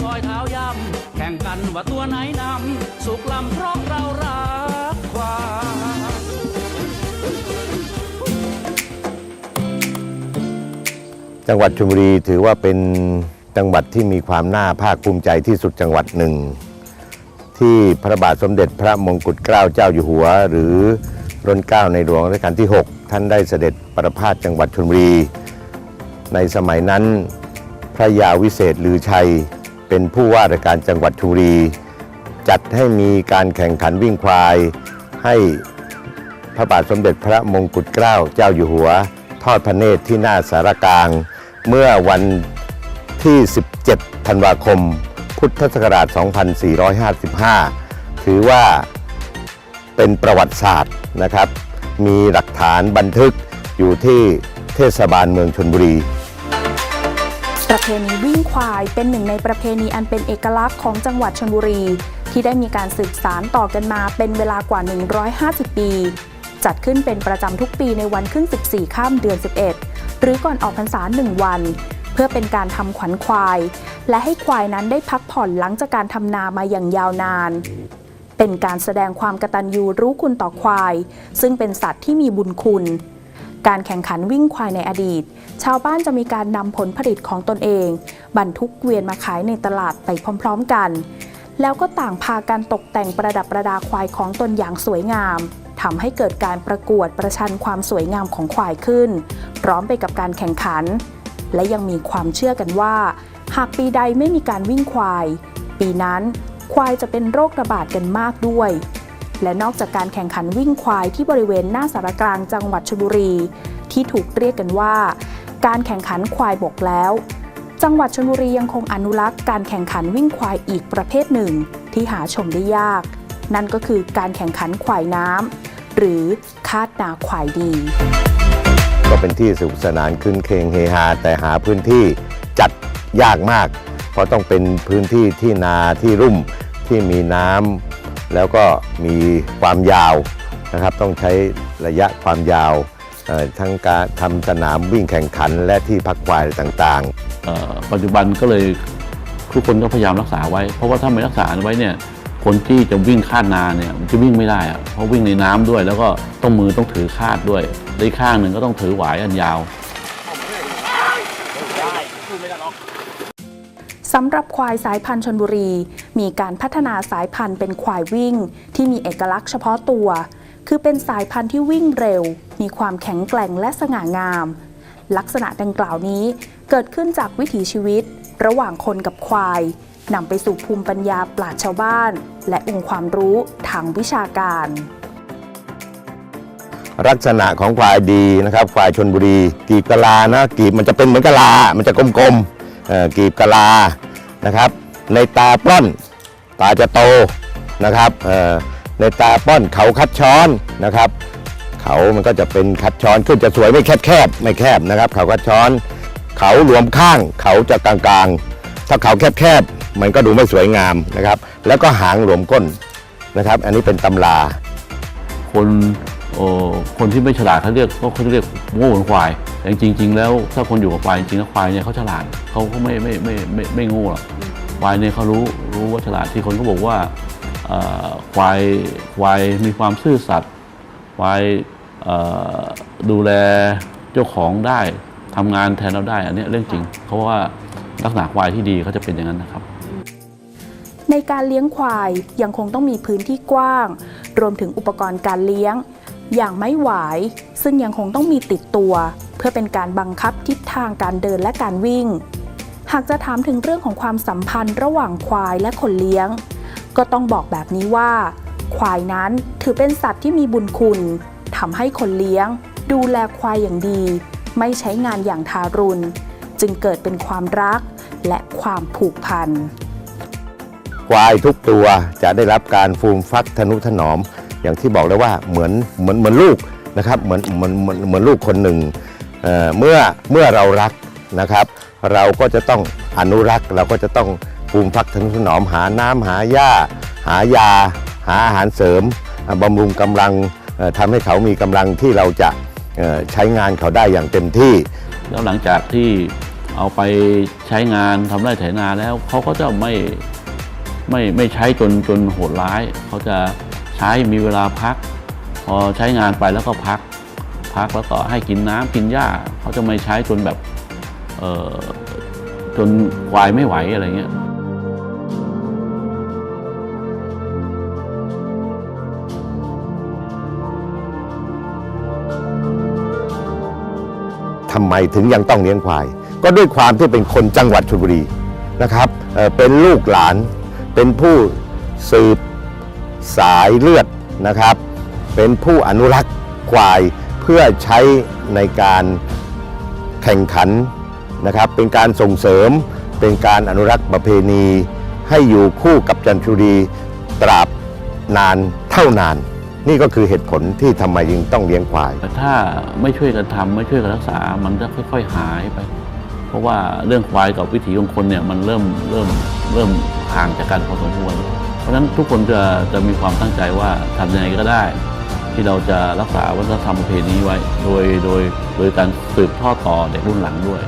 ซอยเท้ายำแข่งกันว่าตัวไหนนำสุกลำเพราะเรารักควาจังหวัดชลบุรีถือว่าเป็นจังหวัดที่มีความน่าภาคภูมิใจที่สุดจังหวัดหนึ่ง ที่พระบาทสมเด็จพระมงกุฎเกล้าเจ้าอยู่หัว หรือรัชกาในหลวงรัชกาลที่ 6 ท่านได้เสด็จประพาสจังหวัดชลบุรี ในสมัยนั้นพระยาวิเศษลือชัย เป็นผู้ว่าราชการจังหวัดชุรี จัดให้มีการแข่งขันวิ่งควาย ให้พระบาทสมเด็จพระมงกุฎเกล้าเจ้าอยู่หัว ทอดพระเนตรที่หน้าสารกลาง เมื่อวันที่ 17 ธันวาคม พุทธศักราช 2455 ถือว่าเป็นประวัติศาสตร์นะครับ มีหลักฐานบันทึกอยู่ที่เทศบาลเมืองชนบุรี ประเพณีวิ่งควายเป็นหนึ่งในประเพณีอันเป็นเอกลักษณ์ของจังหวัดชลบุรี ที่ได้มีการสืบสานต่อกันมาเป็นเวลากว่า 150 ปี จัดขึ้นเป็นประจำทุกปีในวันขึ้น 14 ข้ามเดือน 11 หรือก่อนออกพรรษา 1 วัน เพื่อเป็นการทำขวัญควาย และให้ควายนั้นได้พักผ่อนหลังจากการทำนามาอย่างยาวนาน เป็นการแสดงความกตัญญูรู้คุณต่อควาย ซึ่งเป็นสัตว์ที่มีบุญคุณ การแข่งขันวิ่งควายในอดีต ชาวบ้านจะมีการนำผลผลิตของตนเอง บรรทุกเวียนมาขายในตลาดไปพร้อมๆกัน แล้วก็ต่างพากันตกแต่งประดับประดาควายของตนอย่างสวยงามทำให้เกิดการประกวดประชันความสวยงามของควายขึ้น พร้อมไปกับการแข่งขัน และยังมีความเชื่อกันว่า หากปีใดไม่มีการวิ่งควาย ปีนั้นควายจะเป็นโรคระบาดกันมากด้วย และนอกจากการแข่งขันวิ่งควายที่บริเวณหน้าสารกลางจังหวัดชลบุรี ที่ถูกเรียกกันว่า การแข่งขันควายบกแล้ว จังหวัดชลบุรียังคงอนุรักษ์การแข่งขันวิ่งควายอีกประเภทหนึ่ง ที่หาชมได้ยาก นั่นก็คือการแข่งขันควายน้ำหรือคาดนาควายดี ก็เป็นที่สนุกสนานคืนเคงเฮฮาแต่หาพื้นที่จัดยากมาก เพราะต้องเป็นพื้นที่ที่นาที่รุ่มที่มีน้ำ แล้วก็มีความยาวนะครับ ต้องใช้ระยะความยาวทั้งการทำสนามวิ่งแข่งขันและที่พักควายต่างๆ ปัจจุบันก็เลยทุกคนก็พยายามรักษาไว้ เพราะว่าถ้าไม่รักษาไว้เนี่ยคนที่จะวิ่งคาดนาเนี่ยจะวิ่งไม่ได้อะเพราะวิ่งในน้ำด้วย แล้วก็ต้องมือต้องถือคาดด้วยและอีกข้างหนึ่งก็ต้องถือหวายอันยาว สำหรับควายสายพันธุ์ชนบุรี มีการพัฒนาสายพันธุ์เป็นควายวิ่ง ที่มีเอกลักษณ์เฉพาะตัว คือเป็นสายพันธุ์ที่วิ่งเร็ว มีความแข็งแกร่งและสง่างาม ลักษณะดังกล่าวนี้เกิดขึ้นจากวิถีชีวิต ระหว่างคนกับควายนำไปสู่ภูมิปัญญาปราชชาวบ้าน และองค์ความรู้ทางวิชาการ ลักษณะของควายดีนะครับควายชนบุรี กีบกะลานะกีบมันจะเป็นเหมือนกะลา มันจะกลมๆกีบกะลา นะครับ ในตาปล้อนตาจะโตนะครับในตาป้อนเขาคัดช้อนนะครับ เขามันก็จะเป็นคัดช้อนขึ้นจะสวยไม่แคบแคบไม่แคบนะครับ เขาคัดช้อน เขารวมข้างเขาจะกลางๆ ถ้าเขาแคบแคบมันก็ดูไม่สวยงามนะครับ แล้วก็หางหลวมก้นนะครับ อันนี้เป็นตำราคน คนที่ไม่ฉลาดเขาเรียกเขาเขาเรียกโง่เหมือนควายแต่จริง ๆ แล้วถ้าคนอยู่กับควายจริงๆแล้วควายเนี่ยเขาฉลาดเขาเขาไม่ไม่ไม่ไม่ไม่โง่หรอกควายเนี่ยเขารู้รู้ว่าฉลาดที่คนเขาบอกว่าเอ่อควายควายมีความซื่อสัตย์ควายเอ่อดูแลเจ้าของได้ทำงานแทนเราได้ อันเนี้ยเรื่องจริง เพราะว่าลักษณะควายที่ดีเขาจะเป็นอย่างนั้นนะครับ ในการเลี้ยงควายยังคงต้องมีพื้นที่กว้าง รวมถึงอุปกรณ์การเลี้ยง อย่างไม้หวาย ซึ่งยังคงต้องมีติดตัว เพื่อเป็นการบังคับทิศทางการเดินและการวิ่ง หากจะถามถึงเรื่องของความสัมพันธ์ระหว่างควายและคนเลี้ยง ก็ต้องบอกแบบนี้ว่า ควายนั้นถือเป็นสัตว์ที่มีบุญคุณทำให้คนเลี้ยง ดูแลควายอย่างดี ไม่ใช้งานอย่างทารุณ จึงเกิดเป็นความรักและความผูกพันควายทุกตัวจะได้รับการฟูมฟักทนุถนอม อย่างที่บอกแล้วว่าเหมือนเหมือนเหมือนลูกนะครับเหมือนเหมือนเหมือนเหมือนลูกคนหนึ่งเเมื่อเมื่อเรารักนะครับ เราก็จะต้องอนุรักษ์เราก็จะต้องฟูมฟักทนุถนอมหาน้ำหาหญ้า หายา หาอาหารเสริมอะบำรุงกำลังเอ่อทำให้เขามีกำลังที่เราจะใช้งานเขาได้อย่างเต็มที่ แล้วหลังจากที่เอาไปใช้งานทำไร่ไถนาแล้วเขาก็จะไม่ไม่ไม่ใช้จนจนโหดร้ายเขาจะ ใช้มีเวลาพัก พอใช้งานไปแล้วก็พัก พักแล้วก็ให้กินน้ำกินหญ้าเขาจะไม่ใช้จนแบบเออจนควายไม่ไหวอะไรเงี้ยทำไมถึงยังต้องเลี้ยงควาย ก็ด้วยความที่เป็นคนจังหวัดชลบุรีนะครับเอ่อเป็นลูกหลานเป็นผู้สืบ สายเลือดนะครับ เป็นผู้อนุรักษ์ควายเพื่อใช้ในการแข่งขันนะครับ เป็นการส่งเสริม เป็นการอนุรักษ์ประเพณี ให้อยู่คู่กับจันทบุรีตราบนานเท่านาน นี่ก็คือเหตุผลที่ทำไมยังต้องเลี้ยงควายแต่ถ้าไม่ช่วยกันทำไม่ช่วยกันรักษา มันจะค่อย ๆ หายไป เพราะว่าเรื่องควายกับวิถีของคนเนี่ยมันเริ่มเริ่มเริ่มห่างจากกันพอสมควร ราะฉะนั้นทุกคนจะจะมีความตั้งใจว่าทำยังไงก็ได้ ที่เราจะรักษาวัฒนธรรมประเพณีไว้ โดยโดยโดยการสืบทอดต่อเด็กรุ่นหลังด้วย